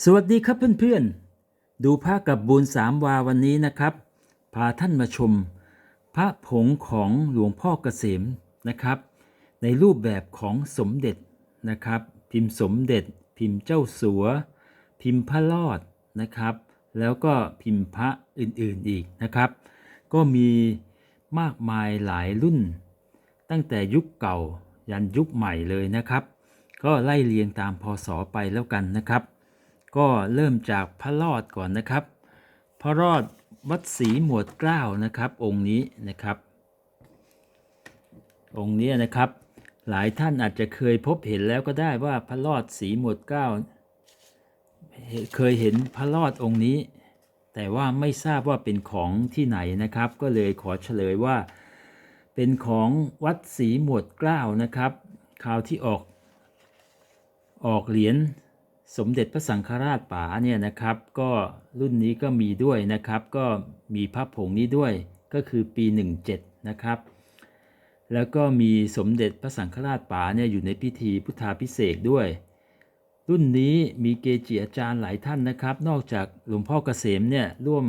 สวัสดีครับเพื่อนๆ ดูพระกับบูญสามวาวันนี้นะครับ พาท่านมาชม พระผงของหลวงพ่อเกษมนะครับ ในรูปแบบของสมเด็จนะครับ พิมพ์สมเด็จ พิมพ์เจ้าสัว พิมพ์พระรอดนะครับ แล้วก็พิมพ์พระอื่นๆอีกนะครับ ก็มีมากมายหลายรุ่น ตั้งแต่ยุคเก่ายันยุคใหม่เลยนะครับ ก็ไล่เรียงตามพศไปแล้วกันนะครับ ก็เริ่มจากพระรอดก่อนนะครับ พระรอดวัดศรีหมวดเกล้านะครับ องค์นี้นะครับ องค์นี้นะครับ หลายท่านอาจจะเคยพบเห็นแล้วก็ได้ว่าพระรอดศรีหมวดเกล้าเคยเห็นพระรอดองค์นี้ แต่ว่าไม่ทราบว่าเป็นของที่ไหนนะครับ ก็เลยขอเฉลยว่า เป็นของวัดศรีหมวดเกล้านะครับ คราวที่ออกออกเหรียญ สมเด็จพระสังฆราชป๋าเนี่ยนะครับ ก็รุ่นนี้ก็มีด้วยนะครับ ก็มีพระผงนี้ด้วยก็คือปี 17 นะครับ แล้วก็มีสมเด็จพระสังฆราชป๋าเนี่ยอยู่ในพิธีพุทธาพิเศษด้วย รุ่นนี้มีเกจิอาจารย์หลายท่านนะครับ นอกจากหลวงพ่อเกษมเนี่ยร่วม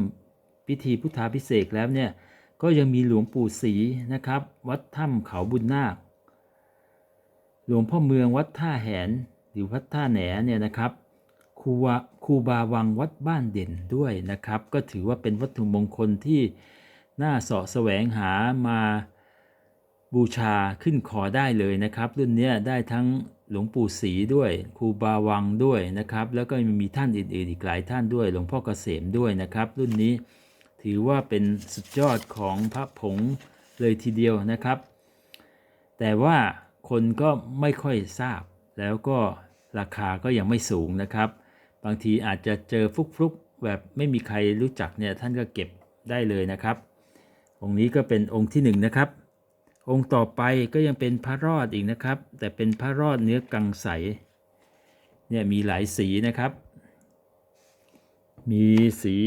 พิธีพุทธาพิเศษแล้วเนี่ยก็ยังมีหลวงปู่ศรีนะครับ วัดถ้ำเขาบุญนาค หลวงพ่อเมืองวัดท่าแหน หรือวัดท่าแหนเนี่ยนะครับครูครูบาวังวัดบ้านเด่นด้วยนะครับ ก็ถือว่าเป็นวัตถุมงคลที่น่าสาะแสวงหามาบูชาขึ้นคอได้เลยนะครับ รุ่นนี้ได้ทั้งหลวงปู่ศรีด้วยครูบาวังด้วยนะครับ แล้วก็มีท่านอื่นๆอีกหลายท่านด้วย หลวงพ่อเกษมด้วยนะครับ รุ่นนี้ถือว่าเป็นสุดยอดของพระผงเลยทีเดียวนะครับ แต่ว่าคนก็ไม่ค่อยทราบ แล้วก็ราคาก็ยังไม่สูงนะครับ บางทีอาจจะเจอฟลุกๆแบบไม่มีใครรู้จักเนี่ยท่านก็เก็บได้เลยนะครับ องค์นี้ก็เป็นองค์ที่หนึ่งนะครับ องค์ต่อไปก็ยังเป็นพระรอดอีกนะครับ แต่เป็นพระรอดเนื้อกังใสเนี่ยมีหลายสีนะครับ มีสี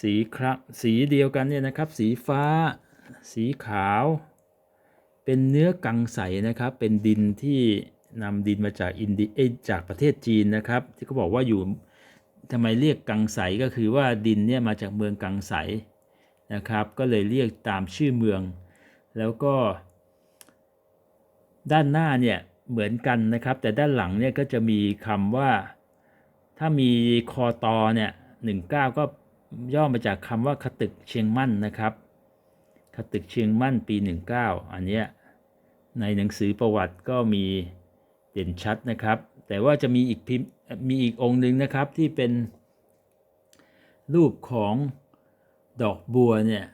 สีครับสีเดียวกันเนี่ยนะครับ สีฟ้า สีขาว เป็นเนื้อกังใสนะครับ เป็นดินที่นำดินมาจากอินเดียจากประเทศจีนนะครับ ที่เขาบอกว่าอยู่ทำไมเรียกกังใสก็คือว่าดินเนี่ยมาจากเมืองกังใสนะครับ ก็เลยเรียกตามชื่อเมือง แล้วก็ ด้านหน้าเนี่ยเหมือนกันนะครับ แต่ด้านหลังเนี่ยก็จะมีคำว่า ถ้ามีคอตอเนี่ยหนึ่งเก้าก็ย่อมาจากคำว่าขตึกเชียงมั่นนะครับ ขตึกเชียงมั่นปี 19 อันเนี้ยในหนังสือประวัติก็มีเด่นชัดนะครับ แต่ว่าจะมีอีกพิมพ์มีอีกองค์หนึ่งนะครับที่เป็นรูปของดอกบัวเนี่ย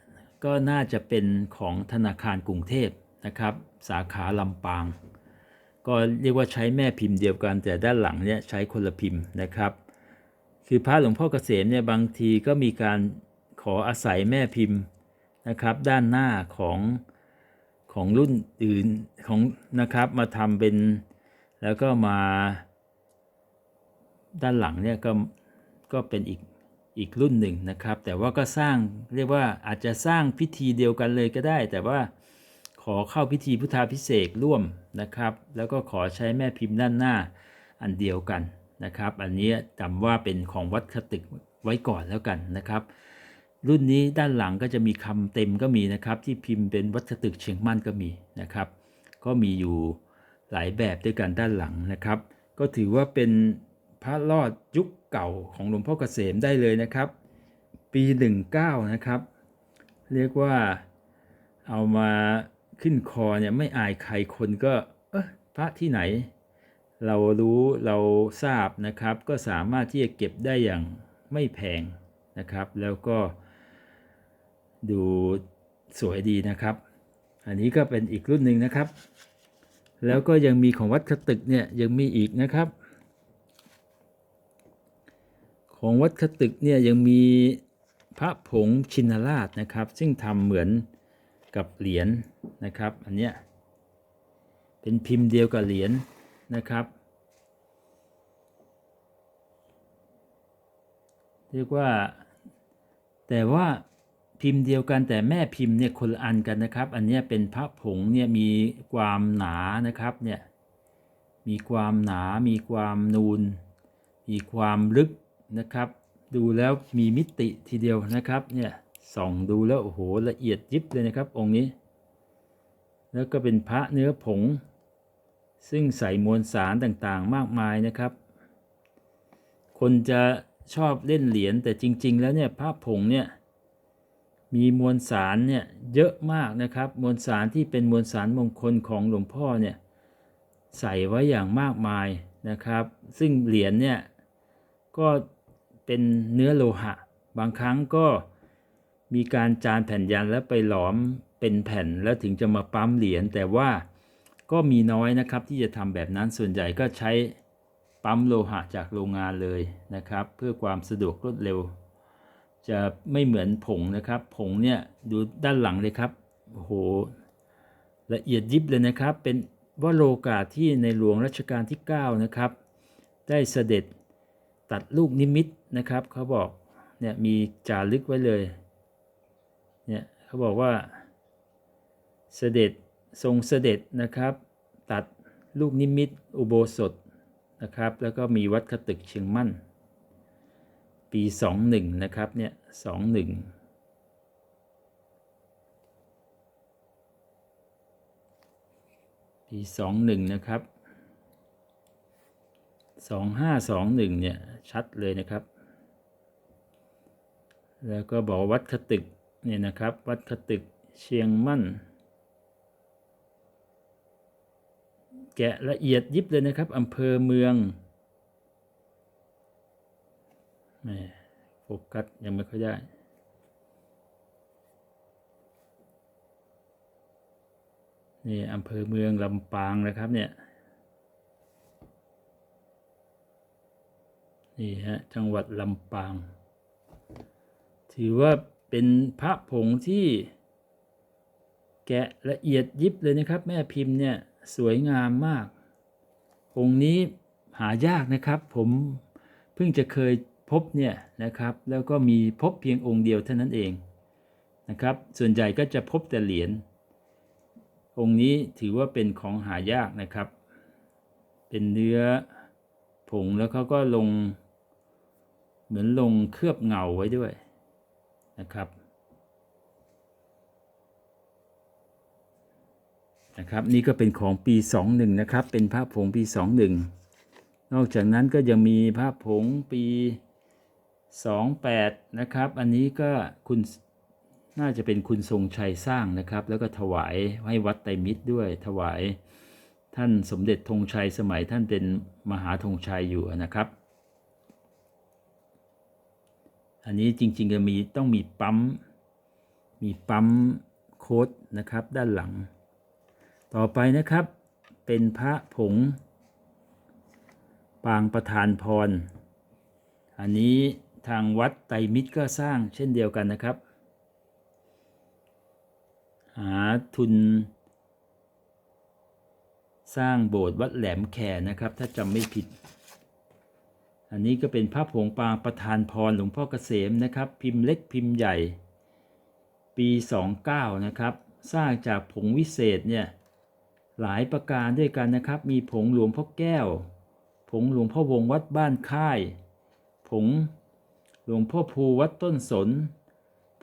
ก็น่าจะเป็นของธนาคารกรุงเทพนะครับ สาขาลำปาง ก็เรียกว่าใช้แม่พิมพ์เดียวกัน แต่ด้านหลังเนี่ยใช้คนละพิมพ์นะครับ คือพระหลวงพ่อเกษมเนี่ยบางทีก็มีการขออาศัยแม่พิมพ์ นะครับ ด้านหน้าของของรุ่นอื่นของนะครับมาทำเป็นแล้วก็มาด้านหลังเนี่ยก็ก็เป็นอีกอีกรุ่นหนึ่งนะครับ แต่ว่าก็สร้างเรียกว่าอาจจะสร้างพิธีเดียวกันเลยก็ได้ แต่ว่าขอเข้าพิธีพุทธาพิเศษร่วมนะครับ แล้วก็ขอใช้แม่พิมพ์ด้านหน้าอันเดียวกันนะครับ อันนี้จำว่าเป็นของวัดคติกไว้ก่อนแล้วกันนะครับ รุ่นนี้ด้านหลังก็จะมีคำเต็มก็มีนะครับ ที่พิมพ์เป็นวัดคตึกเชียงมั่นก็มีนะครับ ก็มีอยู่หลายแบบด้วยกันด้านหลังนะครับ ก็ถือว่าเป็นพระรอดยุคเก่าของหลวงพ่อเกษมได้เลยนะครับ ปี 19 นะครับ เรียกว่าเอามาขึ้นคอเนี่ยไม่อายใครคนก็เออพระที่ไหน เรารู้เราทราบนะครับ ก็สามารถที่จะเก็บได้อย่างไม่แพงนะครับ แล้วก็ ดูสวยดีนะครับ อันนี้ก็เป็นอีกรุ่นหนึ่งนะครับ แล้วก็ยังมีของวัดคตึกเนี่ยยังมีอีกนะครับ ของวัดคตึกเนี่ยยังมีพระผงชินราชนะครับ ซึ่งทำเหมือนกับเหรียญนะครับ อันเนี้ยเป็นพิมพ์เดียวกับเหรียญนะครับ เรียกว่า แต่ว่า พิมพ์เดียวกันแต่แม่พิมพ์เนี่ยคนละอันกันนะครับ อันนี้เป็นพระผงเนี่ยมีความหนานะครับเนี่ยมีความหนามีความนูน มีความลึกนะครับ ดูแล้วมีมิติทีเดียวนะครับเนี่ยส่องดูแล้วโอ้โหละเอียดยิบเลยนะครับ องค์นี้ แล้วก็เป็นพระเนื้อผง ซึ่งใส่มวลสารต่างๆ มากมายนะครับ คนจะชอบเล่นเหรียญแต่จริง ๆ แล้วเนี่ยพระผงเนี่ย มีมวลสารเนี่ยเยอะมากนะครับ มวลสารที่เป็นมวลสารมงคลของหลวงพ่อเนี่ยใส่ไว้อย่างมากมายนะครับ ซึ่งเหรียญเนี่ยก็เป็นเนื้อโลหะ บางครั้งก็มีการจานแผ่นยันแล้วไปหลอมเป็นแผ่นแล้วถึงจะมาปั๊มเหรียญแต่ว่าก็มีน้อยนะครับที่จะทำแบบนั้นส่วนใหญ่ก็ใช้ปั๊มโลหะจากโรงงานเลยนะครับ เพื่อความสะดวกรวดเร็ว จะไม่เหมือนผงนะครับ ผงเนี่ยดูด้านหลังเลยครับโอ้โหละเอียดยิบเลยนะครับ เป็นวโรกาที่ในหลวงรัชกาลที่ 9 นะครับ ได้เสด็จตัดลูกนิมิตนะครับ เขาบอกเนี่ยมีจารึกไว้เลยเนี่ยเขาบอกว่า เสด็จทรงเสด็จนะครับ ตัดลูกนิมิต อุโบสถนะครับ แล้วก็มีวัดขตึกเชียงมั่น ปี 21 นะครับเนี่ย21ปี21นะครับ2521เนี่ย ชัดเลยนะครับ แล้วก็บอกวัดขตึกเนี่ยนะครับ วัดขตึกเชียงมั่น แกะละเอียดยิบเลยนะครับอำเภอเมือง แหมโฟกัสยังไม่ค่อยได้นี่อำเภอเมืองลำปางนะครับเนี่ย นี่ฮะ จังหวัดลำปาง ถือว่าเป็นพระผงที่ แกะละเอียดยิบเลยนะครับ แม่พิมพ์เนี่ย สวยงามมาก องค์นี้หายากนะครับ ผมเพิ่งจะเคย พบเนี่ยนะครับแล้วก็มีพบเพียงองค์เดียวเท่านั้นเองนะครับส่วนใหญ่ก็จะพบแต่เหรียญองค์นี้ถือว่าเป็นของหายากนะครับ เป็นเนื้อผงแล้วเขาก็ลง เหมือนลงเคลือบเงาไว้ด้วยนะครับนะครับนี่ก็เป็นของปี 21 นะครับ เป็นพระผงปี 21 นอกจากนั้นก็ยังมีพระผงปี 28 นะครับ อันนี้ก็คุณน่าจะเป็นคุณทรงชัยสร้างนะครับ แล้วก็ถวายให้วัดไตรมิตรด้วยถวายท่านสมเด็จธงชัยสมัยท่านเป็นมหาธงชัยอยู่นะครับ อันนี้จริงๆจะมีต้องมีปั๊มมีปั๊มโค้ดนะครับด้านหลัง ต่อไปนะครับเป็นพระผง ปางประธานพร อันนี้ ทางวัดไตรมิตรก็สร้างเช่นเดียวกันนะครับ หาทุน สร้างโบสถ์วัดแหลมแขนะครับ ถ้าจำไม่ผิด อันนี้ก็เป็นพระผงปางประธานพรหลวงพ่อเกษมนะครับ พิมพ์เล็กพิมพ์ใหญ่ ปี 29 นะครับ สร้างจากผงวิเศษเนี่ยหลายประการด้วยกันนะครับ มีผงหลวงพ่อแก้ว ผงหลวงพ่อวงวัดบ้านค่าย ผง หลวงพ่อภูวัดต้นสน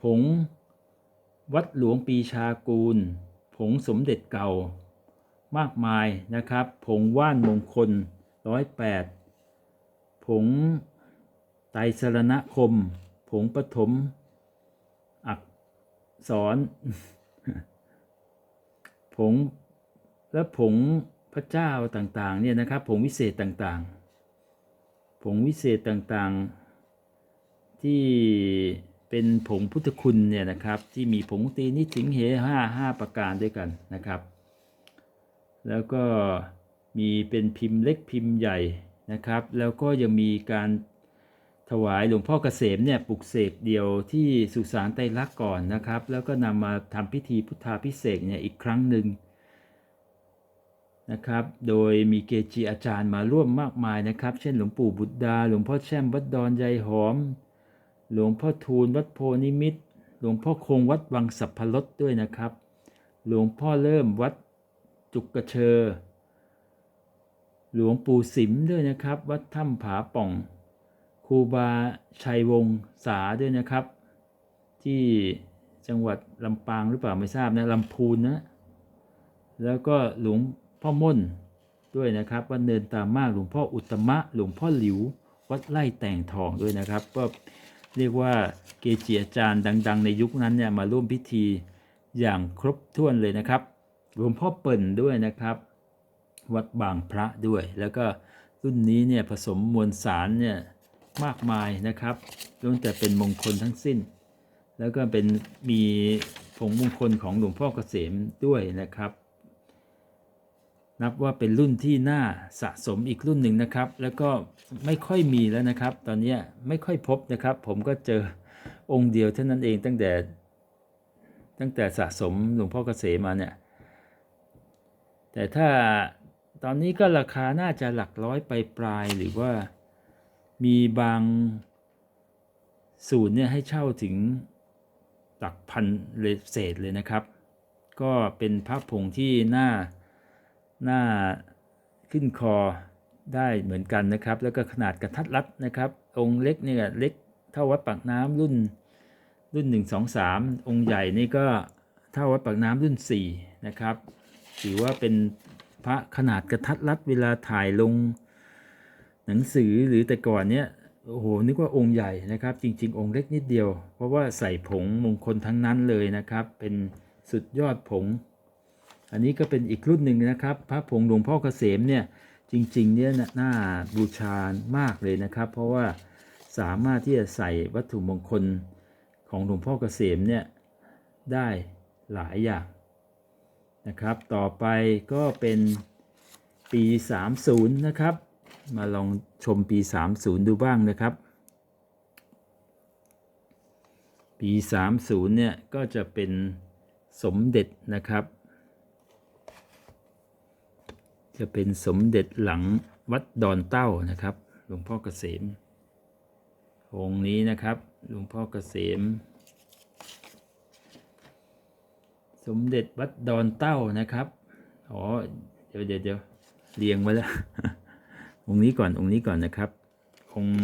ผง วัดหลวงปีชากูล ผงสมเด็จเก่า มากมายนะครับ ผงว่านมงคลร้อยแปดผงไตรสรณคม ผงปฐมอักษร ผงและผงพระเจ้าต่างๆเนี่ยนะครับ ผงวิเศษต่างๆ ผงวิเศษต่างๆ ที่เป็นผงพุทธคุณเนี่ยนะครับที่มีผงตีนิสิงเหห้าห้าประการด้วยกันนะครับ แล้วก็มีเป็นพิมพ์เล็กพิมพ์ใหญ่นะครับ แล้วก็ยังมีการถวายหลวงพ่อเกษมเนี่ยปลุกเสกเดียวที่สุสานไตรลักษณ์ก่อนนะครับ แล้วก็นำมาทำพิธีพุทธาพิเศษเนี่ยอีกครั้งหนึ่งนะครับ โดยมีเกจิอาจารย์มาร่วมมากมายนะครับ เช่นหลวงปู่บุตรดา หลวงพ่อแช่มวัดดอนยายหอม หลวงพ่อทูลวัดโพนิมิตรหลวงพ่อคงวัดวังสัพพรสด้วยนะครับ หลวงพ่อเริ่มวัดจุกกระเชอ หลวงปู่สิมด้วยนะครับ วัดถ้ำผาป่องครูบาชัยวงศาด้วยนะครับ ที่จังหวัดลำปางหรือเปล่าไม่ทราบนะลำพูนนะแล้วก็หลวงพ่อม่นด้วยนะครับวัดเนินตามมากหลวงพ่ออุตมะ หลวงพ่อหลิว วัดไร่แต่งทองด้วยนะครับก็ เรียกว่าเกจิอาจารย์ดัง ๆ ในยุคนั้นเนี่ยมาร่วมพิธีอย่างครบถ้วนเลยนะครับหลวงพ่อเปิ่นด้วยนะครับ วัดบางพระด้วย แล้วก็รุ่นนี้เนี่ยผสมมวลสารเนี่ยมากมายนะครับล้วนแต่เป็นมงคลทั้งสิ้น แล้วก็เป็นมีผงมงคลของหลวงพ่อเกษมด้วยนะครับ นับว่าเป็นรุ่นที่น่าสะสมอีกรุ่นหนึ่งนะครับ แล้วก็ไม่ค่อยมีแล้วนะครับ ตอนนี้ไม่ค่อยพบนะครับ ผมก็เจอองค์เดียวเท่านั้นเองตั้งแต่ตั้งแต่สะสมหลวงพ่อเกษมมาเนี่ย แต่ถ้าตอนนี้ก็ราคาน่าจะหลักร้อยไปปลายหรือว่ามีบางศูนย์เนี่ยให้เช่าถึงหลักพันเลเศษเลยนะครับ ก็เป็นพระผงที่น่า หน่าขึ้นคอได้เหมือนกันนะครับ แล้วก็ขนาดกระทัดรัดนะครับ องค์เล็กเนี่ยเล็กเท่าวัดปากน้ำรุ่นรุ่น 1 2 3 องค์ใหญ่นี่ก็เท่าวัดปากน้ำรุ่น 4 นะครับ ถือว่าเป็นพระขนาดกระทัดรัดเวลาถ่ายลงหนังสือหรือแต่ก่อนเนี้ยโอ้โหนึกว่าองค์ใหญ่นะครับ จริง ๆ องค์เล็กนิดเดียว เพราะว่าใส่ผงมงคลทั้งนั้นเลยนะครับ เป็นสุดยอดผง อันนี้ก็เป็นอีกรุ่นหนึ่งนะครับ พระผงหลวงพ่อเกษมเนี่ยจริงๆเนี่ยน่าบูชามากเลยนะครับ เพราะว่าสามารถที่จะใส่วัตถุมงคลของหลวงพ่อเกษมเนี่ยได้หลายอย่างนะครับ ต่อไปก็เป็นปี 30 นะครับ มาลองชมปี 30 ดูบ้างนะครับ ปี 30 เนี่ยก็จะเป็นสมเด็จนะครับ จะเป็นสมเด็จหลังวัดดอนเต้านะครับ หลวงพ่อเกษมองค์นี้นะครับ หลวงพ่อเกษม สมเด็จวัดดอนเต้านะครับ อ๋อ เดี๋ยวเดี๋ยวเดี๋ยวเรียงไว้แล้ว องค์นี้ก่อน องค์นี้ก่อนนะครับ องค์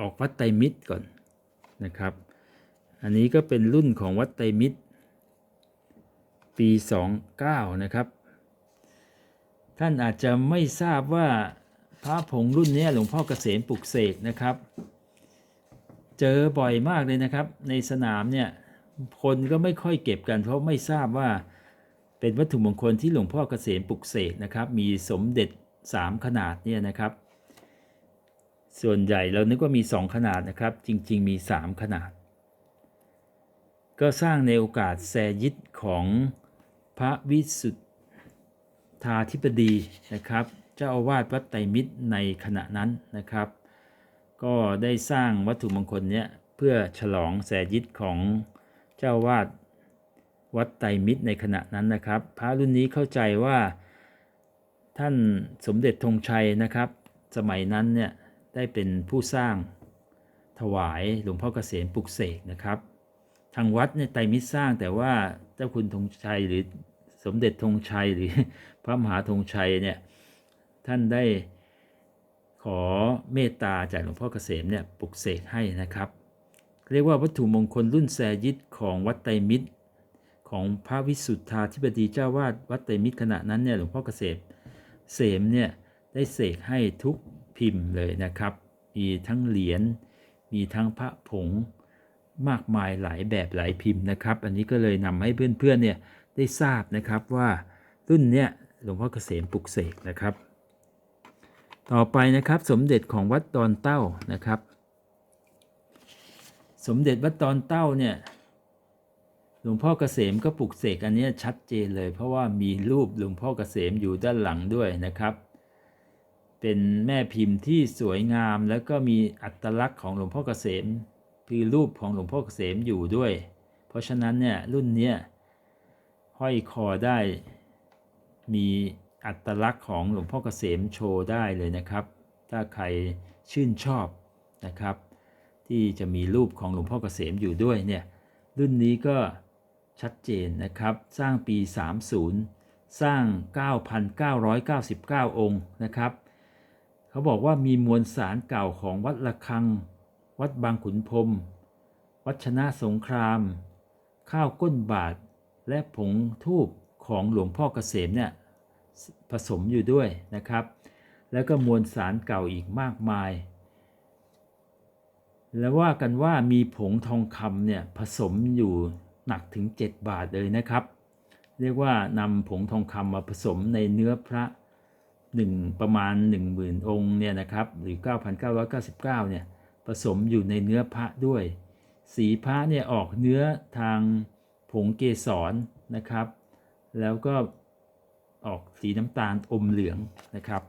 ออกวัดไตรมิตรก่อนนะครับ อันนี้ก็เป็นรุ่นของวัดไตรมิตร ปี 29 นะครับ ท่านอาจจะไม่ทราบว่าพระผงรุ่นนี้หลวงพ่อเกษมปลุกเสกนะครับ เจอบ่อยมากเลยนะครับ ในสนามเนี่ยคนก็ไม่ค่อยเก็บกัน เพราะไม่ทราบว่าเป็นวัตถุมงคลที่หลวงพ่อเกษมปลุกเสกนะครับ มีสมเด็จ 3 ขนาดเนี่ยนะครับ ส่วนใหญ่เรานึกว่ามี 2 ขนาดนะครับ จริง ๆ มี 3 ขนาด ก็สร้างในโอกาสแซยิตของพระวิสุทธาธิปดีนะครับเจ้าอาวาสวัดไตรมิตรในขณะนั้นนะครับ ก็ได้สร้างวัตถุมงคลเนี้ยเพื่อฉลองแสยิตของเจ้าวาดวัดไตรมิตรในขณะนั้นนะครับ พระรุ่นนี้เข้าใจว่าท่านสมเด็จธงชัยนะครับ สมัยนั้นเนี่ยได้เป็นผู้สร้างถวายหลวงพ่อเกษมปลุกเสกนะครับ ทางวัดเนี่ยไตรมิตรสร้างแต่ว่าเจ้าคุณธงชัยหรือ สมเด็จธงชัยหรือพระมหาธงชัยเนี่ยท่านได้ขอเมตตาจากหลวงพ่อเกษมเนี่ยปลุกเสกให้นะครับ เรียกว่าวัตถุมงคลรุ่นแซยิตของวัดไตรมิตร ของพระวิสุทธาธิบดีเจ้าวาดวัดไตรมิตรขณะนั้นเนี่ยหลวงพ่อเกษมเสมเนี่ยได้เสกให้ทุกพิมพ์เลยนะครับ มีทั้งเหรียญมีทั้งพระผงมากมายหลายแบบหลายพิมพ์นะครับ อันนี้ก็เลยนำให้เพื่อนๆเนี่ย ได้ทราบนะครับว่ารุ่นเนี้ยหลวงพ่อเกษมปลุกเสกนะครับ ต่อไปนะครับสมเด็จของวัดดอนเต้านะครับ สมเด็จวัดดอนเต้าเนี่ยหลวงพ่อเกษมก็ปลุกเสกอันนี้ชัดเจนเลย เพราะว่ามีรูปหลวงพ่อเกษมอยู่ด้านหลังด้วยนะครับ เป็นแม่พิมพ์ที่สวยงามแล้วก็มีอัตลักษณ์ของหลวงพ่อเกษมคือรูปของหลวงพ่อเกษมอยู่ด้วย เพราะฉะนั้นเนี่ยรุ่นเนี้ย ห้อยคอได้ มีอัตลักษณ์ของหลวงพ่อเกษมโชว์ได้เลยนะครับ ถ้าใครชื่นชอบนะครับ ที่จะมีรูปของหลวงพ่อเกษมอยู่ด้วยเนี่ยรุ่นนี้ก็ชัดเจนนะครับ สร้างปี 30 สร้าง 9,999 องค์นะครับ เขาบอกว่ามีมวลสารเก่าของวัดระฆัง วัดบางขุนพรมวัดชนะสงคราม ข้าวก้นบาท และผงทูบของหลวงพ่อเกษมเนี่ยผสมอยู่ด้วยนะครับ แล้วก็มวลสารเก่าอีกมากมาย แล้วว่ากันว่ามีผงทองคำเนี่ยผสมอยู่หนักถึง 7 บาทเลยนะครับ เรียกว่านำผงทองคำมาผสมในเนื้อพระ1ประมาณ 10,000 องค์เนี่ยนะครับหรือ 9,999เนี่ยผสมอยู่ในเนื้อพระด้วย สีพระเนี่ยออกเนื้อทาง ผงเกสรนะครับ แล้วก็ออกสีน้ำตาลอมเหลืองนะครับ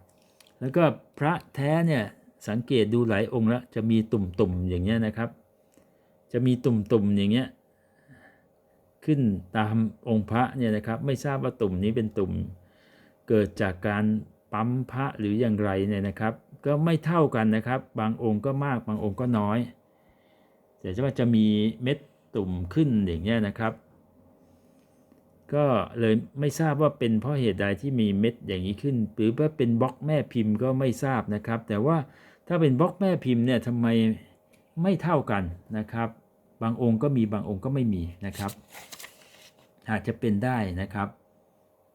แล้วก็พระแท้เนี่ยสังเกตดูหลายองค์แล้วจะมีตุ่มๆอย่างเงี้ยนะครับ จะมีตุ่มๆอย่างเงี้ยขึ้นตามองค์พระเนี่ยนะครับ ไม่ทราบว่าตุ่มนี้เป็นตุ่มเกิดจากการปั๊มพระหรืออย่างไรเนี่ยนะครับ ก็ไม่เท่ากันนะครับ บางองค์ก็มากบางองค์ก็น้อยแต่ว่าจะมีเม็ดตุ่มขึ้นอย่างเงี้ยนะครับ ก็เลยไม่ทราบว่าเป็นเพราะเหตุใดที่มีเม็ดอย่างนี้ขึ้น หรือว่าเป็นบล็อกแม่พิมพ์ก็ไม่ทราบนะครับ แต่ว่าถ้าเป็นบล็อกแม่พิมพ์เนี่ยทำไมไม่เท่ากันนะครับ บางองค์ก็มีบางองค์ก็ไม่มีนะครับ อาจจะเป็นได้นะครับ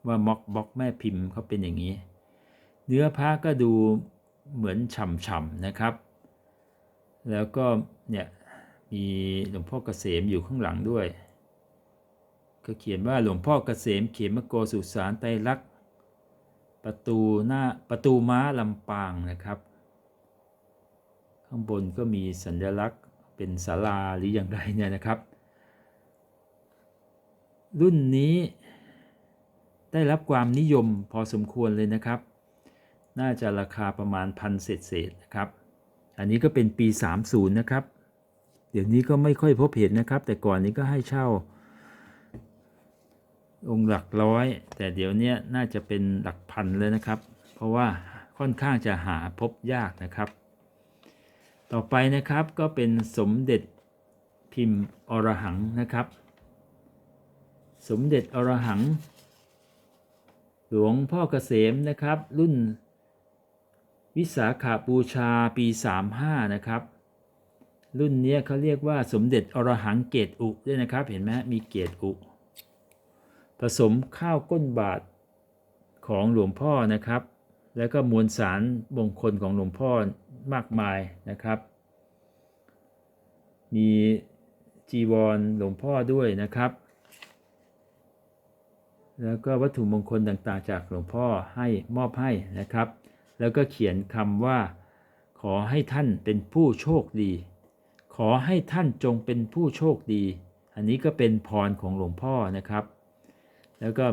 ว่าม็อกบล็อกแม่พิมพ์เขาเป็นอย่างนี้ เนื้อผ้าก็ดูเหมือนฉ่ำๆนะครับ แล้วก็เนี่ยมีหลวงพ่อเกษมอยู่ข้างหลังด้วย ก็เขียนว่าหลวงพ่อเกษมเขมโกสุสานไตรลักษณ์ประตูหน้าประตูม้าลำปางนะครับ ข้างบนก็มีสัญลักษณ์เป็นศาลาหรืออย่างไรเนี่ยนะครับ รุ่นนี้ได้รับความนิยมพอสมควรเลยนะครับ น่าจะราคาประมาณพันเศษเศษนะครับ อันนี้ก็เป็นปี 30 นะครับ เดี๋ยวนี้ก็ไม่ค่อยพบเห็นนะครับ แต่ก่อนนี้ก็ให้เช่า องค์หลักร้อย แต่เดี๋ยวนี้น่าจะเป็นหลักพันเลยนะครับ เพราะว่าค่อนข้างจะหาพบยากนะครับ ต่อไปนะครับก็เป็นสมเด็จพิมพ์อรหังนะครับ สมเด็จอรหัง หลวงพ่อเกษมนะครับ รุ่นวิสาขาบูชาปี 35 นะครับ รุ่นนี้เขาเรียกว่าสมเด็จอรหังเกตอุด้วยนะครับ เห็นไหมมีเกตอุ ผสมข้าวก้นบาทของหลวงพ่อนะครับ แล้วก็มวลสารมงคลของหลวงพ่อมากมายนะครับ มีจีวรหลวงพ่อด้วยนะครับ แล้วก็วัตถุมงคลต่างๆ จากหลวงพ่อให้มอบให้นะครับ แล้วก็เขียนคำว่า ขอให้ท่านเป็นผู้โชคดี ขอให้ท่านจงเป็นผู้โชคดี อันนี้ก็เป็นพรของหลวงพ่อนะครับ แล้วก็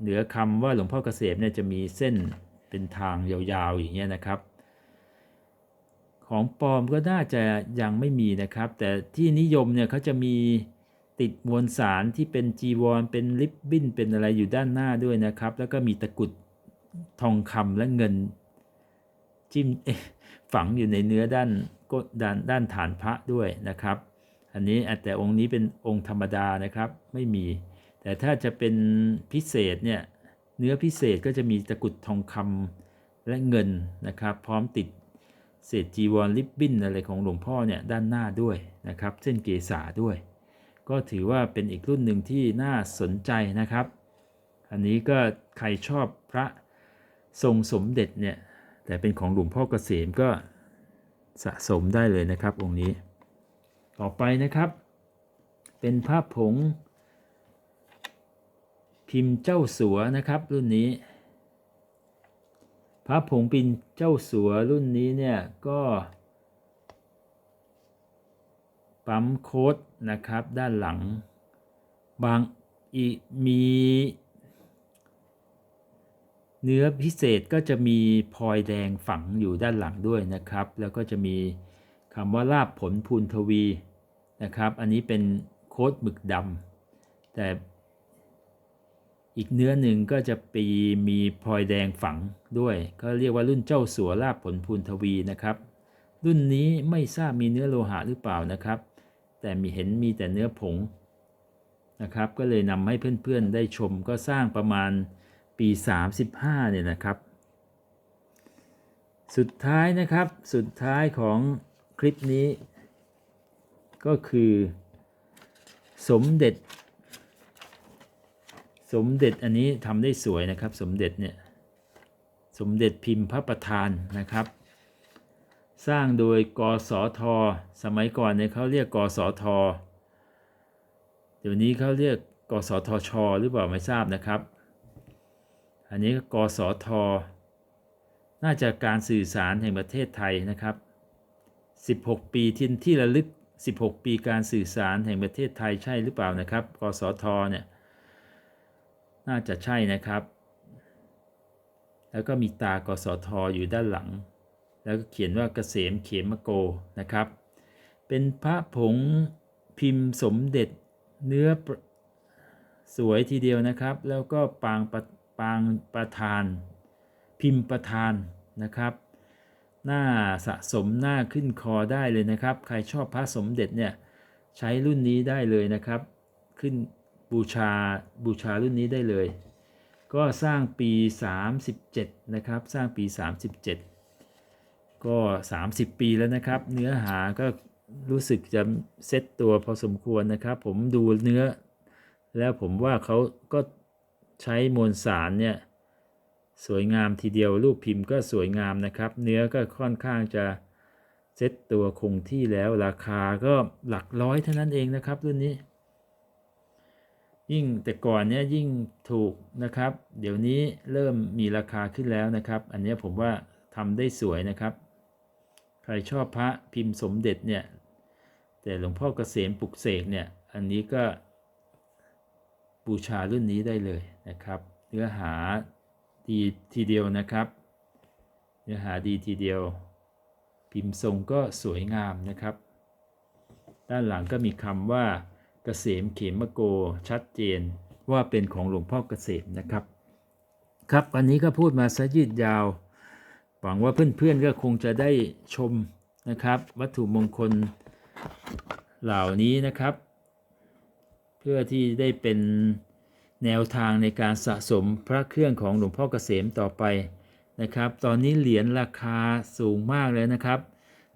เหนือคำว่าหลวงพ่อเกษมเนี่ยจะมีเส้นเป็นทางยาวๆอย่างเงี้ยนะครับ ของปลอมก็น่าจะยังไม่มีนะครับ แต่ที่นิยมเนี่ยเขาจะมีติดมวลสารที่เป็นจีวร เป็นลิปบิ้น เป็นอะไรอยู่ด้านหน้าด้วยนะครับ แล้วก็มีตะกุดทองคำและเงินจิ้มฝังอยู่ในเนื้อด้านก้นด้านด้านฐานพระด้วยนะครับ อันนี้แต่องค์นี้เป็นองค์ธรรมดานะครับ ไม่มี แต่ถ้าจะเป็นพิเศษเนี่ยเนื้อพิเศษก็จะมีตะกุดทองคำและเงินนะครับ พร้อมติดเศษจีวรลิปบิ้นอะไรของหลวงพ่อเนี่ยด้านหน้าด้วยนะครับ เส้นเกษาด้วย ก็ถือว่าเป็นอีกรุ่นหนึ่งที่น่าสนใจนะครับ อันนี้ก็ใครชอบพระทรงสมเด็จเนี่ยแต่เป็นของหลวงพ่อเกษมก็สะสมได้เลยนะครับองค์นี้ ต่อไปนะครับ เป็นพระผง พิมพ์เจ้าสัวนะครับ รุ่นนี้ พระผงปินเจ้าสัวรุ่นนี้เนี่ยก็ปั๊มโค้ดนะครับ ด้านหลัง บางอีมี เนื้อพิเศษก็จะมีพลอยแดงฝังอยู่ด้านหลังด้วยนะครับ แล้วก็จะมีคำว่าลาบผลพูนทวีนะครับ อันนี้เป็นโค้ดหมึกดำแต่ อีกเนื้อหนึ่งก็จะปีมีพลอยแดงฝังด้วย ก็เรียกว่ารุ่นเจ้าสัวลาบผลพูนทวีนะครับ รุ่นนี้ไม่ทราบมีเนื้อโลหะหรือเปล่านะครับ แต่มีเห็นมีแต่เนื้อผงนะครับ ก็เลยนำให้เพื่อนๆได้ชมก็สร้างประมาณปี 35เนี่ยนะครับ สุดท้ายนะครับสุดท้ายของคลิปนี้ ก็คือ สมเด็จ สมเด็จอันนี้ทำได้สวยนะครับ สมเด็จเนี่ยสมเด็จพิมพ์พระประธานนะครับ สร้างโดยกสท สมัยก่อนเนี่ยเขาเรียกกสท เดี๋ยวนี้เขาเรียกกสทช หรือเปล่าไม่ทราบนะครับ อันนี้ก็กสท น่าจะการสื่อสารแห่งประเทศไทยนะครับ 16 ปีที่ที่ระลึก 16 ปีการสื่อสารแห่งประเทศไทยใช่หรือเปล่านะครับ กสทเนี่ย น่าจะใช่นะครับ แล้วก็มีตากสทอยู่ด้านหลัง แล้วก็เขียนว่าเกษมเขมโกนะครับ เป็นพระผงพิมพ์สมเด็จเนื้อสวยทีเดียวนะครับ แล้วก็ปางประปางประธาน พิมพ์ประธานนะครับ หน้าสะสมหน้าขึ้นคอได้เลยนะครับ ใครชอบพระสมเด็จเนี่ยใช้รุ่นนี้ได้เลยนะครับ ขึ้น บูชาบูชารุ่นนี้ได้เลย ก็สร้างปี 37 นะครับ สร้างปี 37 ก็ 30 ปีแล้วนะครับ เนื้อหาก็รู้สึกจะเซ็ตตัวพอสมควรนะครับ ผมดูเนื้อ แล้วผมว่าเขาก็ใช้มวลสารเนี่ยสวยงามทีเดียวรูปพิมพ์ก็สวยงามนะครับ เนื้อก็ค่อนข้างจะเซ็ตตัวคงที่แล้วราคาก็หลักร้อยเท่านั้นเองนะครับรุ่นนี้ ยิ่งแต่ก่อนเนี่ยยิ่งถูกนะครับ เดี๋ยวนี้เริ่มมีราคาขึ้นแล้วนะครับ อันนี้ผมว่าทำได้สวยนะครับ ใครชอบพระพิมพ์สมเด็จเนี่ย แต่หลวงพ่อเกษมปลุกเสกเนี่ย อันนี้ก็บูชารุ่นนี้ได้เลยนะครับ เนื้อหาดีทีเดียวนะครับ เนื้อหาดีทีเดียว พิมพ์ทรงก็สวยงามนะครับ ด้านหลังก็มีคำว่า กษมเขมโกชัดเจนว่าเป็นของหลวงพ่อเกษมนะครับ ครับวันนี้ก็พูดมาซะยืดยาว หวังว่าเพื่อนๆก็คงจะได้ชมนะครับ วัตถุมงคลเหล่านี้นะครับ เพื่อที่ได้เป็นแนวทางในการสะสมพระเครื่องของหลวงพ่อเกษมต่อไปนะครับ ตอนนี้เหรียญราคาสูงมากเลยนะครับ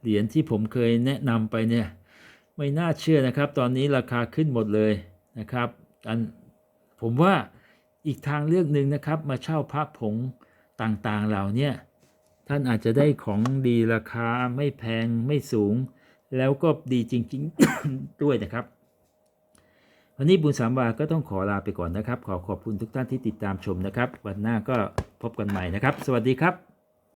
เหรียญที่ผมเคยแนะนำไปเนี่ย ไม่น่าเชื่อนะครับ ตอนนี้ราคาขึ้นหมดเลยนะครับอันผมว่าอีกทางเลือกหนึ่งนะครับ มาเช่าพระผงต่างๆเหล่านี้ท่านอาจจะได้ของดีราคาไม่แพงไม่สูง แล้วก็ดีจริง ๆ ด้วยนะครับ วันนี้บุญสามวาก็ต้องขอลาไปก่อนนะครับ ขอขอบคุณทุกท่านที่ติดตามชมนะครับ วันหน้าก็พบกันใหม่นะครับ สวัสดีครับ